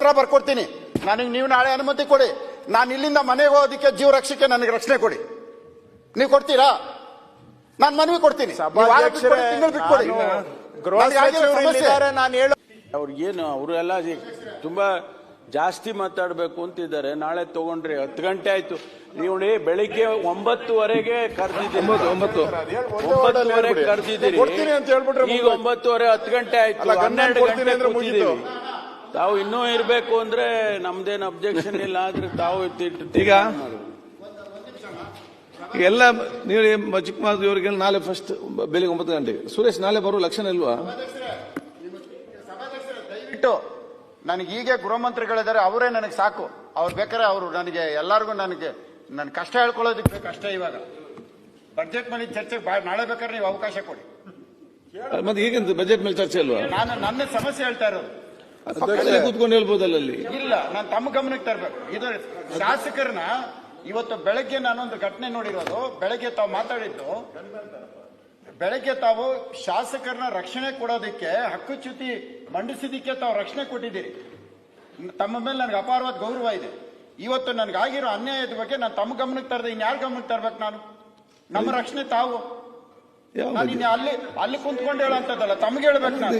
ಪತ್ರ ಬರ್ಕೊಡ್ತೀನಿ. ನನಗೆ ನೀವು ನಾಳೆ ಅನುಮತಿ ಕೊಡಿ. ನಾನು ಇಲ್ಲಿಂದ ಮನೆಗೆ ಹೋಗೋದಕ್ಕೆ ಜೀವ ರಕ್ಷಕ್ಕೆ ನನಗೆ ರಕ್ಷಣೆ ಕೊಡಿ. ನೀವು ಕೊಡ್ತೀರಾ? ನಾನು ಮನವಿ ಕೊಡ್ತೀನಿ. ಅವ್ರಿಗೇನು ಅವರೆಲ್ಲ ತುಂಬಾ ಜಾಸ್ತಿ ಮಾತಾಡಬೇಕು ಅಂತಿದ್ದಾರೆ. ನಾಳೆ ತಗೊಂಡ್ರಿ ಹತ್ತು ಗಂಟೆ ಆಯ್ತು. ನೀವು ನೋಡಿ ಬೆಳಿಗ್ಗೆ ಒಂಬತ್ತುವರೆಗೆ ಕರೆದಿದ್ದೀರಿ. ಒಂಬತ್ತುವರೆಗೆ ಒಂಬತ್ತುವರೆ ಕರೆದಿದ್ದೀರಿ. ಕೊಡ್ತೀನಿ ಅಂತ ಹೇಳ್ಬಿಟ್ರೆ ಈಗ ಒಂಬತ್ತುವರೆ ಹತ್ತು ಗಂಟೆ ಆಯ್ತು. ಹನ್ನೆರಡು ಕೊಡ್ತೀನಿ ಗಂಟೆ ತಾವು ಇನ್ನೂ ಇರಬೇಕು ಅಂದ್ರೆ ನಮ್ದೇನು ಅಬ್ಜೆಕ್ಷನ್ ಇಲ್ಲ ಆದ್ರೆ ತಾವು ಇಟ್ಟಿಟ್ಟು ಈಗ ಎಲ್ಲ ನೀವು ಇವರಿಗೆ ನಾಳೆ ಫಸ್ಟ್ ಬೆಳಿಗ್ಗೆ ಒಂಬತ್ತು ಗಂಟೆಗೆ. ಸುರೇಶ್ ನಾಳೆ ಬರೋ ಲಕ್ಷಣ ಇಲ್ವಾ? ದಯವಿಟ್ಟು ನನಗೆ ಈಗ ಗೃಹ ಮಂತ್ರಿಗಳಿದ್ದಾರೆ ಅವರೇ ನನಗೆ ಸಾಕು. ಅವ್ರು ಬೇಕಾರೆ ಅವರು ನನಗೆ ಎಲ್ಲರಿಗೂ ನನಗೆ ನನ್ನ ಕಷ್ಟ ಹೇಳ್ಕೊಳ್ಳೋದಕ್ಕೆ ಕಷ್ಟ ಇವಾಗ. ಬಜೆಟ್ ಮನೆ ಚರ್ಚೆಗೆ ಬಾ- ನಾಳೆ ಬೇಕಾದ್ರೆ ನೀವು ಅವಕಾಶ ಕೊಡಿ. ಮತ್ತೆ ಈಗಿಂದ ಬಜೆಟ್ ಮೇಲೆ ಚರ್ಚೆ ಅಲ್ವಾ ನಾನು ನನ್ನ ಸಮಸ್ಯೆ ಹೇಳ್ತಾ ಇರೋದು. ಕೂತ್ಕೊಂಡು ಹೇಳ್ಬೋದಲ್ಲ ಅಲ್ಲಿ ಇಲ್ಲ ನಾನು ತಮ್ಮ ಗಮನಕ್ಕೆ ತರಬೇಕು. ಇದು ಶಾಸಕರನ್ನ ಇವತ್ತು ಬೆಳಗ್ಗೆ ನಾನೊಂದು ಘಟನೆ ನೋಡಿರೋದು. ಬೆಳಗ್ಗೆ ತಾವು ಮಾತಾಡಿದ್ದು ಬೆಳಗ್ಗೆ ತಾವು ಶಾಸಕರನ್ನ ರಕ್ಷಣೆ ಕೊಡೋದಕ್ಕೆ ಹಕ್ಕುಚ್ಯುತಿ ಮಂಡಿಸಿದಕ್ಕೆ ತಾವು ರಕ್ಷಣೆ ಕೊಟ್ಟಿದ್ದೀರಿ. ತಮ್ಮ ಮೇಲೆ ನನಗೆ ಅಪಾರವಾದ ಗೌರವ ಇದೆ. ಇವತ್ತು ನನಗಾಗಿರೋ ಅನ್ಯಾಯದ ಬಗ್ಗೆ ನಾನು ತಮ್ಮ ಗಮನಕ್ಕೆ ತರದೆ ಇನ್ಯಾರ ಗಮನಕ್ಕೆ ತರ್ಬೇಕು ನಾನು? ನಮ್ಮ ರಕ್ಷಣೆ ತಾವು. ನಾನು ಅಲ್ಲಿ ಅಲ್ಲಿ ಕುಂತ್ಕೊಂಡು ಹೇಳಂತದಲ್ಲ ತಮ್ಗೆ ಹೇಳ್ಬೇಕು ನಾನು.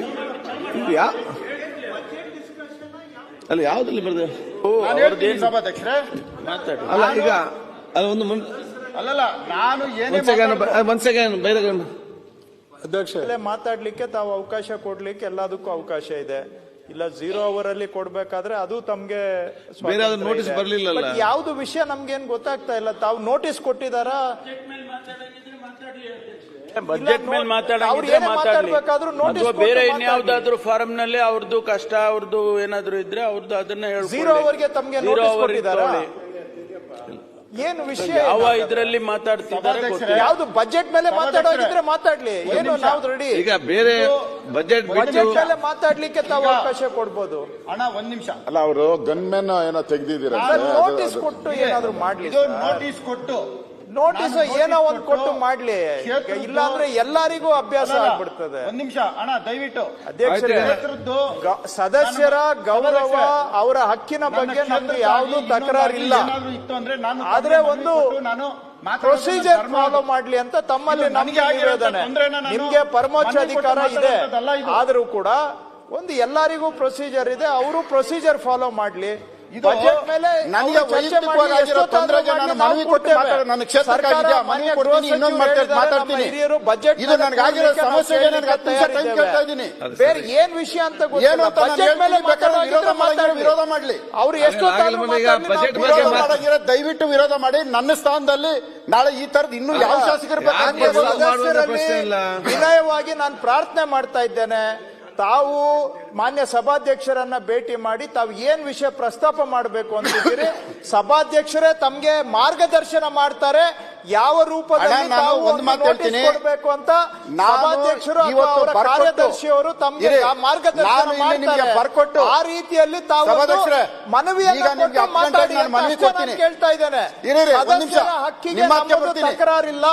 ಅಲ್ಲ ಯಾವ್ದಲ್ಲಿ ಬರ್ದೆ? ನಾನು ಹೇಳ್ತೀನಿ ಸಭಾಧ್ಯಕ್ಷರೇ. ಮಾತಾಡಿ. ಅಲ್ಲ ಈಗ ಅಲ್ಲ ಒಂದು ಅಲ್ಲಲ್ಲ ನಾನು ಏನೇ ಒಂದ್ ಸೆಕೆಂಡ್ ಅಲ್ಲೇ ಮಾತಾಡ್ಲಿಕ್ಕೆ ತಾವು ಅವಕಾಶ ಕೊಡ್ಲಿಕ್ಕೆ ಎಲ್ಲದಕ್ಕೂ ಅವಕಾಶ ಇದೆ. ಇಲ್ಲ ಜೀರೋ ಅವರ್ ಅಲ್ಲಿ ಕೊಡ್ಬೇಕಾದ್ರೆ ಅದು ತಮ್ಗೆ ಸ್ವಾತಂತ್ರ್ಯ ಬೇರೆ ಯಾವ್ದು notice ಇದೆ. ಬರ್ಲಿಲ್ಲಲ್ಲ? But ಯಾವ್ದು ವಿಷಯ ನಮ್ಗೇನ್ ಗೊತ್ತಾಗ್ತಾ ಇಲ್ಲ. ತಾವು ನೋಟಿಸ್ ಕೊಟ್ಟಿದಾರಾ? ಬಜೆಟ್ ಮೇಲೆ ಮಾತಾಡಿದ್ರೆ ಮಾತಾಡಲಿ. ಬೇರೆ. ಇನ್ಯಾವ್ದಾದ್ರು ಫಾರಂ ನಲ್ಲಿ ಅವ್ರದ್ದು ಕಷ್ಟ ಅವ್ರದ್ದು ಏನಾದ್ರು ಇದ್ರೆ ಅವ್ರದ್ದು ಅದನ್ನ ಹೇಳಿ Zero hour ಗೆ ತಮ್ಗೆ Zero notice hour ಕೊಟ್ಟಿದ್ದಾರಾ? ಇಟ್ಕೊಳ್ಳಿ. ಏನು ವಿಷಯ ಯಾವ ಇದರಲ್ಲಿ ಮಾತಾಡ್ತಿದ್ದಾರೆ ಯಾವ್ದು ಬಜೆಟ್ ಮೇಲೆ ಮಾತಾಡೋದಿದ್ರೆ ಮಾತಾಡ್ಲಿ. ಏನು. ನಾವು ರೆಡಿ ಈಗ ಬೇರೆ ಬಜೆಟ್ ಬಿಟ್ಟು ಬಜೆಟ್ ಮೇಲೆ ಮಾತಾಡ್ಲಿಕ್ಕೆ ತಾವು ಅವಕಾಶ ಕೊಡ್ಬೋದು. ಅಣ್ಣ ಒಂದ್ ನಿಮಿಷ. ಅಲ್ಲ ಅವರು ಗನ್ಮೆನ್ ಏನೋ ತೆಗ್ದಿದ್ದೀರಾ ನೋಟಿಸ್ ಕೊಟ್ಟು ಏನಾದ್ರು ಮಾಡ್ಲಿ ನೋಟಿಸ್ ಕೊಟ್ಟು ನೋಟಿಸ್ ಏನೋ ಒಂದು ಕೊಟ್ಟು ಮಾಡ್ಲಿ. ಇಲ್ಲ ಇಲ್ಲಾಂದ್ರೆ ಎಲ್ಲರಿಗೂ ಅಭ್ಯಾಸ ಆಗ್ಬಿಡ್ತದೆ. ಒಂದ್ ನಿಮಿಷ ಅಣ್ಣ ದಯವಿಟ್ಟು. ಅಧ್ಯಕ್ಷರೇ ಸದಸ್ಯರ ಗೌರವ ಅವರ ಹಕ್ಕಿನ ಬಗ್ಗೆ ಕ್ಷೇತ್ರಕ್ಕಾಗಿ ಯಾವ್ದು ಇಲ್ಲ ತಕರಾರಿಲ್ಲ. ಅಂದ್ರೆ ಆದ್ರೆ ಒಂದು ನಾನು ಪ್ರೊಸೀಜರ್ ಫಾಲೋ ಮಾಡ್ಲಿ ಅಂತ ತಮ್ಮಲ್ಲಿ ನಮಗೆ ನಿವೇದನೆ. ನಿಮ್ಗೆ ಪರಮೋಚ್ಚ ಅಧಿಕಾರ ಇದೆ. ಆದ್ರೂ ಕೂಡ ಒಂದು ಎಲ್ಲರಿಗೂ ಪ್ರೊಸೀಜರ್ ಇದೆ. ಅವರು ಪ್ರೊಸೀಜರ್ ಫಾಲೋ ಮಾಡ್ಲಿ. ನನಗೆ ತೊಂದರೆಗೆ ನಾನು ಮನವಿ ಕೊಟ್ಟು ಮಾತಾಡ- ನನ್ನ ಕ್ಷೇತ್ರಕ್ಕಾಗಿ ಮನವಿ ಕೊಡ್ತೀನಿ, ಇನ್ನೊಂದು ಮಾತಾಡ್ತೀನಿ. ಹಿರಿಯರು ಬಜೆಟ್ ಇದು ನನಗೆ ಆಗಿರೋ ಸಮಸ್ಯೆಗೆ ನನಗೆ ಹತ್ತು ನಿಮಿಷ ಟೈಮ್ ಕೇಳ್ತಾ ಇದ್ದೀನಿ. ಬೇರೆ ಏನ್ ವಿಷಯ ಅಂತ ಏನು ಅಂತ ನಾನು ಬಜೆಟ್ ಮೇಲೆ ಬೇಕಾದ್ರೆ ವಿರೋಧ ಮಾಡ್ತಾರೆ ವಿರೋಧ ಮಾಡ್ಲಿ. ಅವ್ರು ಎಷ್ಟು ವಿರೋಧ ದಯವಿಟ್ಟು ವಿರೋಧ ಮಾಡಿ. ನನ್ನ ಸ್ಥಾನದಲ್ಲಿ ನಾಳೆ ಈ ತರದ ಇನ್ನೂ ಯಾವ ಶಾಸಕರು ಬೇಕಾದ್ರೂ ಇಲ್ಲ. ವಿನಯವಾಗಿ ನಾನು ಪ್ರಾರ್ಥನೆ ಮಾಡ್ತಾ ಇದ್ದೇನೆ. ತಾವು ಮಾನ್ಯ ಸಭಾಧ್ಯಕ್ಷರನ್ನ ಭೇಟಿ ಮಾಡಿ ತಾವು ಏನ್ ವಿಷಯ ಪ್ರಸ್ತಾಪ ಮಾಡಬೇಕು ಅಂತಿದ್ದೀರಿ ಸಭಾಧ್ಯಕ್ಷರೇ ತಮ್ಗೆ ಮಾರ್ಗದರ್ಶನ ಮಾಡ್ತಾರೆ ಯಾವ ರೂಪದಲ್ಲಿ ನಾವು ಒಂದು ಮಾತು ಹೇಳ್ತೀನಿ. ಕೊಡ್ಬೇಕು ಅಂತ ಸಭಾಧ್ಯಕ್ಷರು ಅವರ ಕಾರ್ಯದರ್ಶಿಯವರು ತಮ್ಗೆ ಮಾರ್ಗದರ್ಶನ ನಿಮ್ಗೆ ಮಾಡ್ತಾರೆ ಬರ್ಕೊಟ್ಟು- ಆ ರೀತಿಯಲ್ಲಿ ತಾವು ಹತ್ತು ಮಾತಾಡಿ ಮನವಿ ಕೇಳ್ತಾ ಇದ್ದೇನೆ. ಹಕ್ಕಿಗೆ. ತಕರಾರಿಲ್ಲ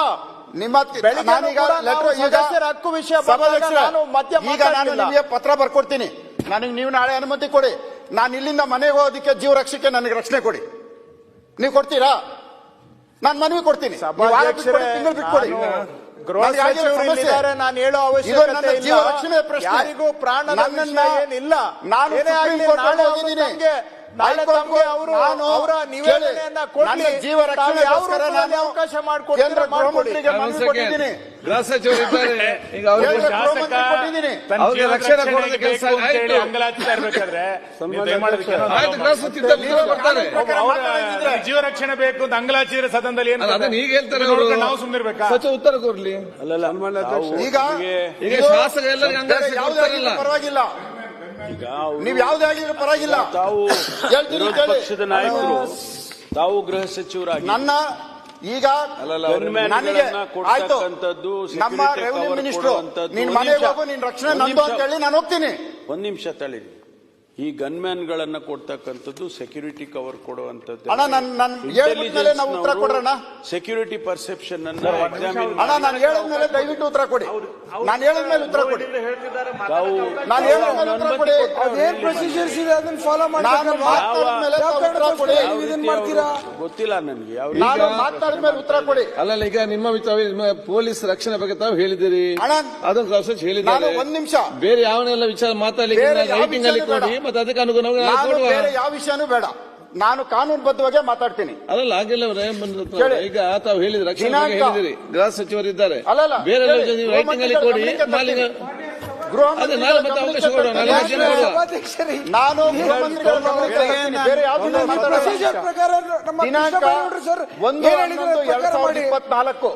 ನಿಮ್ಮ ನಾನೀಗ ಹಕ್ಕು ವಿಷಯ ನಾನು ಈಗ ನಾನು. ನಿಮಗೆ ಪತ್ರ ಬರ್ಕೊಡ್ತೀನಿ. ನನಗೆ ನೀವು ನಾಳೆ ಅನುಮತಿ ಕೊಡಿ. ನಾನು ಇಲ್ಲಿಂದ ಮನೆಗೆ ಹೋಗೋದಕ್ಕೆ ಜೀವ ರಕ್ಷಕ್ಕೆ ನನಗೆ ರಕ್ಷಣೆ ಕೊಡಿ. ನೀವು ಕೊಡ್ತೀರಾ? ನಾನು ಮನವಿ ಕೊಡ್ತೀನಿ. ತಿಂಗಳು ಬಿಟ್ಕೊಡಿ ನಾನು ಹೇಳೋ ಅವಶ್ಯಕತೆ ಜೀವ ರಕ್ಷಣೆ ಪ್ರಶ್ನೆ. ವಿಷಯ ಏನಿಲ್ಲ. ನಾನು ನಾಳೆ ತಮ್ಗೆ ಅವರು ಅವರ ನಿವೇದನೆಯನ್ನ ಕೊಡ್ಲಿ. ಜೀವ ಅವಕಾಶ ಮಾಡಿಕೊಡ್ತೀರಾ ಮನವಿ ಕೊಟ್ಟಿದ್ದೀನಿ. ಗೃಹ ಸಚಿವರು ಇದ್ದಾರೆ. ಈಗ ಅವ್ರಿಗೆ ರಕ್ಷಣೆ ಕೊಡೋದು ಕೆಲಸ ಆಯ್ತು. ಅಂಗಲಾಚ್ತಾ ಇರ್ಬೇಕಾದ್ರೆ ನೀವು ದಯಮಾಡಿ ಅದಕ್ಕೆ ಏನೋ ಆಯ್ತು ಗೃಹ ಸಚಿವ ಇದ್ದಾರೆ, ಬರ್ತಾರೆ. ಅವ್ರ ಜೀವ ರಕ್ಷಣೆ ಬೇಕು ಅಂತ ಅಂಗಲಾಚಿದ್ರೆ ಸದನದಲ್ಲಿ ಏನು ಅಲ್ಲ, ಅದನ್ನ ಈಗ ಹೇಳ್ತಾರೆ ಅವರು. ನಾವು ಸುಮ್ಮನಿರ್ಬೇಕಾ ಸಚಿವ ಉತ್ತರ ಕೊಡ್ಲಿ. ಅಲ್ಲಲ್ಲ ಈಗ ಈಗ ಶಾಸಕ ಎಲ್ಲರಿಗೆ ಪರವಾಗಿಲ್ಲ. ನೀವು ಯಾವುದೇ ಆಗಿದ್ರೆ ಪರವಾಗಿಲ್ಲ ತಾವು ಹೇಳ್ತೀನಿ ವಿರೋಧ ಕೇಳಿ. ಪಕ್ಷದ ನಾಯಕರು ತಾವು ಗೃಹ ಸಚಿವರಾಗಿ ನನ್ನ ಈಗ ಅಲ್ಲಲ್ಲ, ನನಗೆ ಆಯ್ತು ಕೊಡ್ತಕ್ಕಂಥದ್ದು, ನಮ್ಮ security ರೆವಿನ್ಯೂ cover ಮಿನಿಸ್ಟ್ರು ಕೊಡುವಂಥದ್ದು. ನೀನ್ ಮನೆಗೆ. ಹೋಗು ನಿನ್ ರಕ್ಷಣೆ ನಂದು ಅಂತ ಹೇಳಿ ನಾನು ಹೋಗ್ತೀನಿ ಒಂದ್ ನಿಮಿಷ ತಳೀರಿ ಈ ಗನ್ಮ್ಯಾನ್ಗಳನ್ನ ಕೊಡ್ತಕ್ಕಂಥದ್ದು ಸೆಕ್ಯೂರಿಟಿ ಕವರ್ ಕೊಡುವಂತದ್ದು ಅಣ್ಣ, ನಾನು ನಾನ್ ಹೇಳ್ಬಿಟ್ಮೇಲೆ ನಾವು ಉತ್ತರ ಕೊಡ್ರಣ್ಣ. ಸೆಕ್ಯೂರಿಟಿ ಪರ್ಸೆಪ್ಷನ್ ಅನ್ನ ಅಣ್ಣ ನಾನು ಹೇಳಿದ್ಮೇಲೆ ದಯವಿಟ್ಟು ಉತ್ತರ ಕೊಡಿ. ನಾನು ಹೇಳಿದ್ಮೇಲೆ ಉತ್ತರ ಕೊಡಿ. ತಾವು ನಾನು ಹೇಳಿದ್ಮೇಲೆ ಉತ್ತರ ಕೊಡಿ. ಅದೇನ್ ಪ್ರೊಸೀಜರ್ಸ್ ಇದೆ? ಅದನ್ನ ಫಾಲೋ ನಾನು ಮಾತಾಡಿದ್ಮೇಲೆ ಉತ್ತರ ಕೊಡಿ? ರೀತಿ ಅವರು ಗೊತ್ತಿಲ್ಲ ನನಗೆ ಯಾವ ನಾನು ಮಾತಾಡಿದ್ಮೇಲೆ ಉತ್ತರ ಕೊಡಿ. ಅಲ್ಲ ಈಗ ನಿಮ್ಮ ವಿಚಾರ ನಿಮ್ಮ ಪೊಲೀಸ್ ರಕ್ಷಣೆ ಬಗ್ಗೆ ತಾವು ಹೇಳಿದಿರಿ ಅಣ್ಣ, ಅದನ್ನು ಹೇಳಿದ್ರೆ ಹೇಳಿದ್ದಾರೆ. ನಾನು ಒಂದ್ ನಿಮಿಷ. ಬೇರೆ ಯಾವನೆಲ್ಲ ವಿಚಾರ ಮಾತಾಡ್ಲಿಕ್ಕೆ ಅಲ್ಲಿ ಕೊಡಿ. ಮತ್ತೆ ಅದಕ್ಕೆ ಅನುಗುಣವಾಗಿ ನಾವು ನಾನು ಕೊಡುವ. ಬೇರೆ ಯಾವ ವಿಷಯನೂ ಬೇಡ. ನಾನು ಕಾನೂನುಬದ್ಧವಾಗೇ ಮಾತಾಡ್ತೀನಿ. ಅಲ್ಲ ಆಗಿಲ್ಲ ಕೇಳಿ. ಈಗ ತಾವು ಹೇಳಿದ್ರಿ ರಕ್ಷಣೆ ಬಗ್ಗೆ ದಿನಾಂಕ. ಹೇಳಿದಿರಿ. ಗೃಹ ಸಚಿವರಿದ್ದಾರೆ ಅಲ್ಲಲ್ಲ, ಬೇರೆ ಕೇಳಿ. ನೀವು ರೈಟಿಂಗ್ ಅಲ್ಲಿ ಕೊಡಿ ಗಮನಕ್ಕೆ ಮಾಲಿನ್ಯ ಗೃಹ ಅದೇ ಮಂತ್ರಿಗಳ ನಾಳೆ ಮತ್ತೆ ಅವಕಾಶ ಕೊಡುವ ನಾಳೆ ಗಮನಕ್ಕೆ ಮಧ್ಯಾಹ್ನ ಕೊಡುವ. ಸಭಾಧ್ಯಕ್ಷರೇ ನಾನು ಗೃಹ ಮಂತ್ರಿಗಳ ಗಮನಕ್ಕೆ ತರ್ತೀನಿ. ಬೇರೆ ಯಾವ್ದನ್ನೂ ಮಾತಾಡಲ್ಲ. ಪ್ರೊಸೀಜರ್ ಪ್ರಕಾರ ನಮ್ಮ ದಿನಾಂಕ ಕೃಷ್ಣಬೈರೇಗೌಡರು ಸರ್. ಒಂದು ಏನ್ ಹನ್ನೊಂದು ಎರಡ್ ಪ್ರಕಾರ ಸಾವಿರದ ಮಾಡಿ ಇಪ್ಪತ್ನಾಲ್ಕು.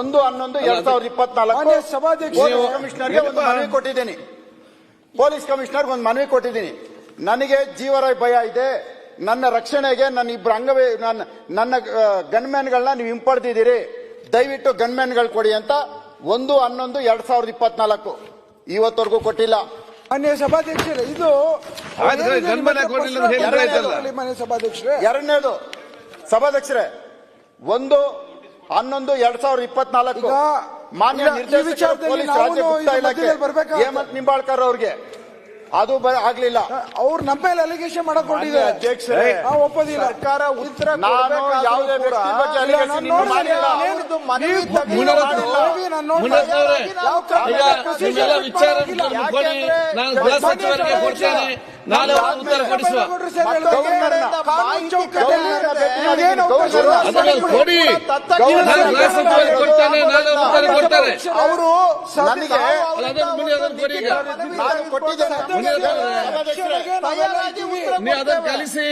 ಒಂದು ಹನ್ನೊಂದು ಎರಡ್ ಸಾವಿರದ ಇಪ್ಪತ್ನಾಲ್ಕು. ಮಾನ್ಯ ಕಮಿಷನರ್ಗೆ ಒಂದು ಮನವಿ ಕೊಟ್ಟಿದ್ದೀನಿ. ಪೊಲೀಸ್ ಕಮಿಷನರ್ಗೆ ಒಂದು ಮನವಿ ಕೊಟ್ಟಿದ್ದೀನಿ. ನನಗೆ ಜೀವರ ಭಯ ಇದೆ. ನನ್ನ ರಕ್ಷಣೆಗೆ ನನ್ನ ಇಬ್ಬರು ಅಂಗವೇ ನನ್ನ ನನ್ನ ಗನ್ಮ್ಯಾನ್ಗಳನ್ನ ನೀವು ಹಿಂಪಡೆದಿದ್ದೀರಿ. ದಯವಿಟ್ಟು ಗನ್ಮ್ಯಾನ್ಗಳು ಕೊಡಿ ಅಂತ ಒಂದು ಹನ್ನೊಂದು ಎರಡ್ ಸಾವಿರದ ಇಪ್ಪತ್ನಾಲ್ಕು. ಇವತ್ತವರೆಗೂ ಕೊಟ್ಟಿಲ್ಲ. ಮಾನ್ಯ ಸಭಾಧ್ಯಕ್ಷರೇ ಇದು. ಮಾನ್ಯ ಸಭಾಧ್ಯಕ್ಷರೇ. ಎರಡನೇದು ಸಭಾಧ್ಯಕ್ಷರೇ ಒಂದು ಹನ್ನೊಂದು ಎರಡ್ ಸಾವಿರದ ಇಪ್ಪತ್ನಾಲ್ಕು. ಈಗ ಮಾನ್ಯ ನಿರ್ದೇಶಕರು ಹೇಮಂತ್ ನಿಂಬಾಳ್ಕರ್ ಅವ್ರಿಗೆ. ಅದು ಬ- ಆಗ್ಲಿಲ್ಲ. ಅವ್ರು ನಮ್ಮ ಮೇಲೆ ಅಲಿಗೇಷನ್ ಮಾಡಕ್ ಹೊರಟಿದ್ದಾರೆ ಅಧ್ಯಕ್ಷರೇ, ನಾವು ಒಪ್ಪೋದಿಲ್ಲ. ಸರ್ಕಾರ ಉತ್ತರ ನಾನು ಯಾವುದೇ ಕೂಡ ವ್ಯಕ್ತಿ ಬಗ್ಗೆ ಅಲಿಗೇಷನ್. ಮಾಡಿಲ್ಲ. ಮನವಿ ವಿಚಾರ. ನಾನು ಗೃಹ ಸಚಿವರಿಗೆ ಕೊಡ್ತೇನೆ. ನಾಳೆ ಉತ್ತರ ಕೊಡಿಸುವ. ಕೊಡಿ. ಕೊಡ್ತೇನೆ ನಾಳೆ ಉತ್ತರ ಕೊಡ್ತಾರೆ ಅವರು ನನಗೆ ನೀವು ಅದನ್ನು ಕಲಿಸಿ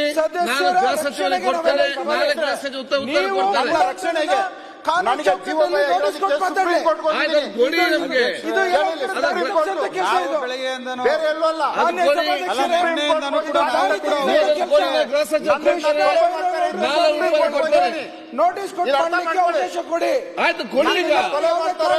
ನಾನು ಗೃಹ ಸಚಿವರಿಗೆ ಕೊಡ್ತೇನೆ ನಾಳೆ ಗೃಹ ಸಚಿವ ಉತ್ತರ ಕೊಡ್ತಾರೆ ರಕ್ಷಣೆಗೆ ಕಾನೂನು ನನಗೆ ಚೌಕಟ್ಟಲ್ಲಿ ನೋಟಿಸ್ ಕೊಟ್ಟು ಮಾತಾಡಿ. ಇದು ಕೆಲಸ ಇದು. ಬೇರೆ ಎಲ್ಲೂ ಅಲ್ಲ ಅದು ಸಭಾಧ್ಯಕ್ಷರೇ, ನಾನು ಕೂಡ. ಗೃಹ ಸಚಿವ ನಾಳೆ ಉತ್ತರ ಕೊಡ್ತಾರೆ ನೋಟಿಸ್ ಮಾಡ್ಲಿಕ್ಕೆ ಅವಕಾಶ ಕೊಡಿ. ಆಯ್ತು ಕೊಡಿ ಕೊಲೆ ಮಾಡ್ತಾರೆ.